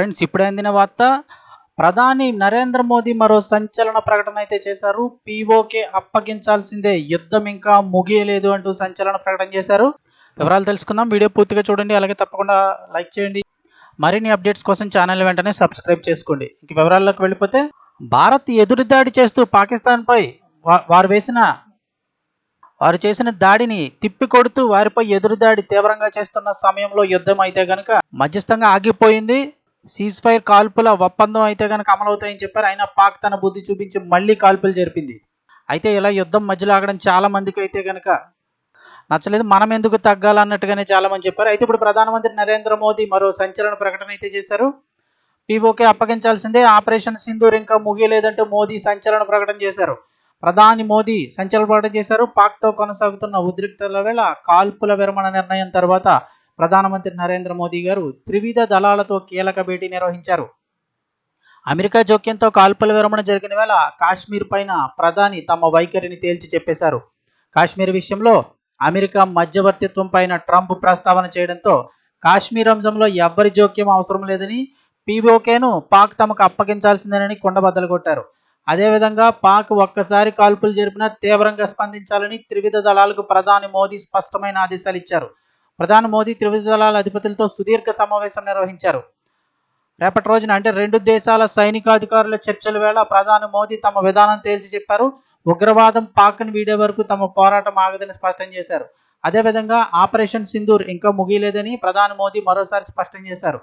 Friends ఇప్పుడు అందిన వార్త ప్రధాని నరేంద్ర మోదీ మరో సంచలన ప్రకటన అయితే చేశారు. పీఓకే అప్పగించాల్సిందే యుద్ధం ఇంకా ముగియలేదు అంటూ సంచలన ప్రకటన చేశారు. వివరాలు తెలుసుకుందాం. వీడియో పూర్తిగా చూడండి. అలాగే తప్పకుండా లైక్ చేయండి. మరిన్ని అప్డేట్స్ కోసం ఛానల్ వెంటనే సబ్స్క్రైబ్ చేసుకోండి. ఇంక వివరాల్లోకి వెళ్ళిపోతే భారత్ ఎదురుదాడి చేస్తూ పాకిస్తాన్పై వారు వేసిన వారు చేసిన దాడిని తిప్పికొడుతూ వారిపై ఎదురుదాడి తీవ్రంగా చేస్తున్న సమయంలో యుద్ధం అయితే గనక మధ్యస్థంగా ఆగిపోయింది. సీజ్ ఫైర్ కాల్పుల ఒప్పందం అయితే గనక అమలవుతాయని చెప్పారు. అయినా పాక్ తన బుద్ధి చూపించి మళ్ళీ కాల్పులు జరిపింది. అయితే ఇలా యుద్ధం మధ్యలో ఆగడం చాలా మందికి అయితే గనక నచ్చలేదు. మనం ఎందుకు తగ్గాలన్నట్టుగానే చాలా మంది చెప్పారు. అయితే ఇప్పుడు ప్రధానమంత్రి నరేంద్ర మోదీ మరో సంచలన ప్రకటన అయితే చేశారు. పీఓకే అప్పగించాల్సిందే. ఆపరేషన్ సింధూర్ ఇంకా ముగియలేదంటూ మోదీ సంచలన ప్రకటన చేశారు. ప్రధాని మోదీ సంచలన ప్రకటన చేశారు. పాక్తో కొనసాగుతున్న ఉద్రిక్తల వేళ కాల్పుల విరమణ నిర్ణయం తర్వాత ప్రధానమంత్రి నరేంద్ర మోదీ గారు త్రివిధ దళాలతో కీలక భేటీ నిర్వహించారు. అమెరికా జోక్యంతో కాల్పుల విరమణ జరిగిన వేళ కాశ్మీర్ పైన ప్రధాని తమ వైఖరిని తేల్చి చెప్పేశారు. కాశ్మీర్ విషయంలో అమెరికా మధ్యవర్తిత్వం పైన ట్రంప్ ప్రస్తావన చేయడంతో కాశ్మీర్ అంశంలో ఎవ్వరి జోక్యం అవసరం లేదని పీఓకేను పాక్ తమకు అప్పగించాల్సిందేనని కొండబద్దలు కొట్టారు అదేవిధంగా పాక్ ఒక్కసారి కాల్పులు జరిపినా తీవ్రంగా స్పందించాలని త్రివిధ దళాలకు ప్రధాని మోదీ స్పష్టమైన ఆదేశాలు ఇచ్చారు. ప్రధాని మోదీ త్రివిధ దళాల అధిపతులతో సుదీర్ఘ సమావేశం నిర్వహించారు. రేపటి రోజున అంటే రెండు దేశాల సైనికాధికారుల చర్చల వేళ ప్రధాని మోదీ తమ విధానం తేల్చి చెప్పారు. ఉగ్రవాదం పాకను వీడే వరకు తమ పోరాటం ఆగదని స్పష్టం చేశారు. అదేవిధంగా ఆపరేషన్ సింధూర్ ఇంకా ముగియలేదని ప్రధాని మోదీ మరోసారి స్పష్టం చేశారు.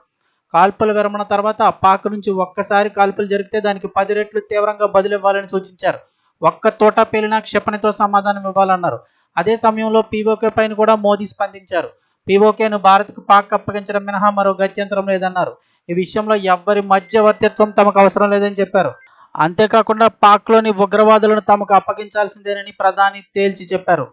కాల్పుల విరమణ తర్వాత పాక్ నుంచి ఒక్కసారి కాల్పులు జరిగితే దానికి పది రెట్లు తీవ్రంగా బదులివ్వాలని సూచించారు. ఒక్క తోట పేలిన క్షిపణితో సమాధానం ఇవ్వాలన్నారు. అదే సమయంలో పీఓకే పైన కూడా మోదీ స్పందించారు. పీఓకేను భారత్కు పాక్ అప్పగించడం మినహా మరో గత్యంతరం లేదన్నారు. ఈ విషయంలో ఎవ్వరి మధ్యవర్తిత్వం తమకు అవసరం లేదని చెప్పారు. అంతేకాకుండా పాక్లోని ఉగ్రవాదులను తమకు అప్పగించాల్సిందేనని ప్రధాని తేల్చి చెప్పారు.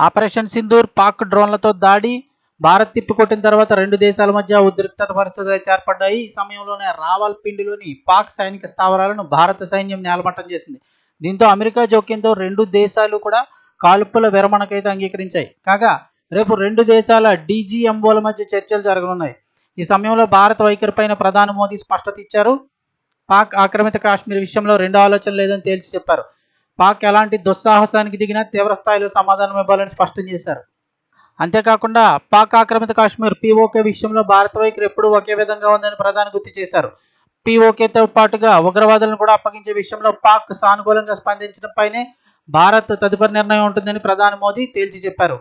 ఆపరేషన్ సింధూర్ పాక్ డ్రోన్లతో దాడి భారత్ తిప్పికొట్టిన తర్వాత రెండు దేశాల మధ్య ఉద్రిక్తత పరిస్థితులు అయితే ఏర్పడ్డాయి. ఈ సమయంలోనే రావాల్పిండిలోని పాక్ సైనిక స్థావరాలను భారత సైన్యం నేలమట్టం చేసింది. దీంతో అమెరికా జోక్యంతో రెండు దేశాలు కూడా కాల్పుల విరమణకైతే అంగీకరించాయి. కాగా రేపు రెండు దేశాల డీజీఎంఓల మధ్య చర్చలు జరగనున్నాయి. ఈ సమయంలో భారత వైఖరిపైన ప్రధాని మోదీ స్పష్టత ఇచ్చారు. పాక్ ఆక్రమిత కాశ్మీర్ విషయంలో రెండు ఆలోచన లేదని తేల్చి చెప్పారు. పాక్ ఎలాంటి దుస్సాహసానికి దిగినా తీవ్రస్థాయిలో సమాధానం ఇవ్వాలని స్పష్టం చేశారు. అంతేకాకుండా పాక్ ఆక్రమిత కాశ్మీర్ పీఓకే విషయంలో భారత వైఖరి ఎప్పుడూ ఒకే విధంగా ఉందని ప్రధాని గుర్తు చేశారు. పీఓకేతో పాటుగా ఉగ్రవాదులను కూడా అప్పగించే విషయంలో పాక్ సానుకూలంగా స్పందించడంపైనే భారత్ తదుపరి నిర్ణయం ఉంటుందని ప్రధాని మోదీ తేల్చి చెప్పారు.